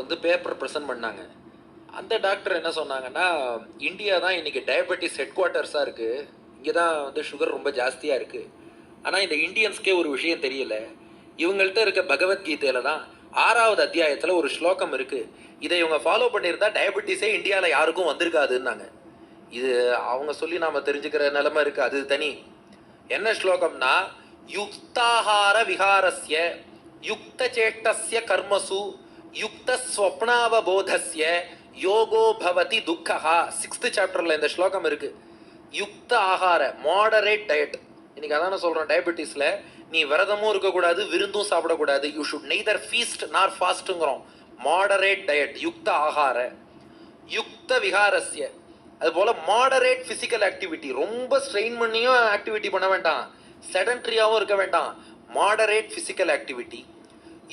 வந்து paper present பண்ணாங்க. அந்த டாக்டர் என்ன சொன்னாங்கன்னா இந்தியா தான் இன்னைக்கு டயபெட்டிஸ் ஹெட் குவார்ட்டர்ஸாக இருக்குது இங்கே தான் வந்து சுகர் ரொம்ப ஜாஸ்தியாக இருக்குது ஆனால் இந்த இந்தியன்ஸ்க்கே ஒரு விஷயம் தெரியல. இவங்கள்ட்ட இருக்க பகவத்கீதையில் தான் ஆறாவது அத்தியாயத்தில் ஒரு ஸ்லோகம் இருக்குது இதை இவங்க ஃபாலோ பண்ணியிருந்தா டயபெட்டிஸே இந்தியாவில் யாருக்கும் வந்திருக்காதுன்னாங்க. இது அவங்க சொல்லி நாம் தெரிஞ்சுக்கிற நிலமை இருக்குது அது தனி. என்ன ஸ்லோகம்னா யுக்தாஹார விகாரஸ்ய யுக்த சேஷ்டஸ்ய கர்மசு யுக்த ஸ்வப்னாவபோதஸ்ய யோகோ பவதி துக்கஹா. சிக்ஸ்த் சாப்டர்ல இந்த ஸ்லோகம் இருக்கு. யுக்த ஆகார மாடரேட் டயட் இன்னைக்கு அதான சொல்கிறோம் டயபெட்டிஸ்ல நீ விரதமும் இருக்கக்கூடாது விருந்தும் சாப்பிடக்கூடாது. யூ ஷுட் நெய்தர் ஃபீஸ்ட் நார் ஃபாஸ்ட்டுங்கிறோம் மாடரேட் டயட் யுக்த ஆகார. யுக்த விகாரஸ்ய. அதுபோல் மாடரேட் ஃபிசிக்கல் ஆக்டிவிட்டி ரொம்ப ஸ்ட்ரெயின் பண்ணியும் ஆக்டிவிட்டி பண்ண வேண்டாம். செடன்ட்ரியாகவும் இருக்க வேண்டாம். மாடரேட் ஃபிசிக்கல் ஆக்டிவிட்டி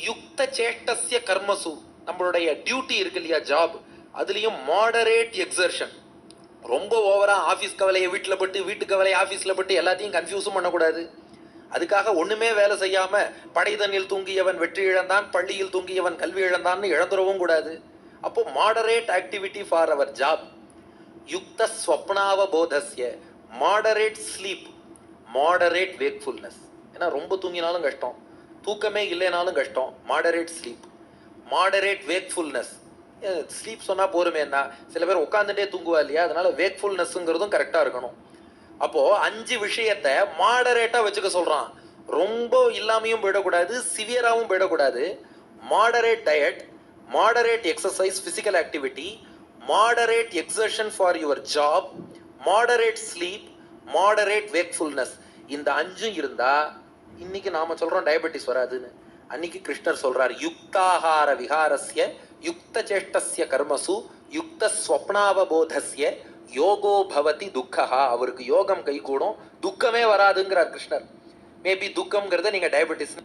யுக்த சேஷ்டசிய கர்மசு. நம்மளுடைய டியூட்டி இருக்கு இல்லையா ஜாப் அதுலேயும் மாடரேட் எக்ஸர்ஷன் ரொம்ப ஓவராக ஆஃபீஸ் கவலையை வீட்டில் பட்டு வீட்டு கவலையை ஆஃபீஸில் பட்டு எல்லாத்தையும் கன்ஃபியூஸும் பண்ணக்கூடாது. அதுக்காக ஒன்றுமே வேலை செய்யாமல் படைதனில் தூங்கியவன் வெற்றி இழந்தான் பள்ளியில் தூங்கியவன் கல்வி இழந்தான்னு இழந்துடவும் கூடாது. அப்போ moderate activity for our job யுக்த ஸ்வப்னாவபோதஸ்ய மாடரேட் ஸ்லீப் மாடரேட் வேக்ஃபுல்னஸ் ஏன்னா ரொம்ப தூங்கினாலும் கஷ்டம். தூக்கமே இல்லைனாலும் கஷ்டம். Moderate sleep moderate wakefulness sleep சொன்னால் போருமேன்னா சில பேர் உட்காந்துட்டே தூங்குவா இல்லையா? அதனால வேக்ஃபுல்னஸ்ங்கிறதும் கரெக்டாக இருக்கணும். அப்போது அஞ்சு விஷயத்த மாடரேட்டாக வச்சுக்க சொல்கிறான் ரொம்ப இல்லாமையும் போயிடக்கூடாது சிவியராகவும் போயிடக்கூடாது. Moderate diet moderate exercise physical activity moderate exertion for your job moderate sleep moderate wakefulness இந்த அஞ்சும் இருந்தால் இன்னைக்கு நாம சொல்றோம் டயபெட்டிஸ் வராதுன்னு. அன்னைக்கு கிருஷ்ணர் சொல்றார் யுக்தாஹார விகாரஸ்ய யுக்த சேஷ்டஸ்ய கர்மசு யுக்த ஸ்வப்னாவபோதஸ்ய யோகோ பவதி துக்கஹா. அவருக்கு யோகம் கை கூடும் துக்கமே வராதுங்கிறார் கிருஷ்ணர். மேபி துக்கம்ங்கிறத நீங்க டயபெட்டிஸ்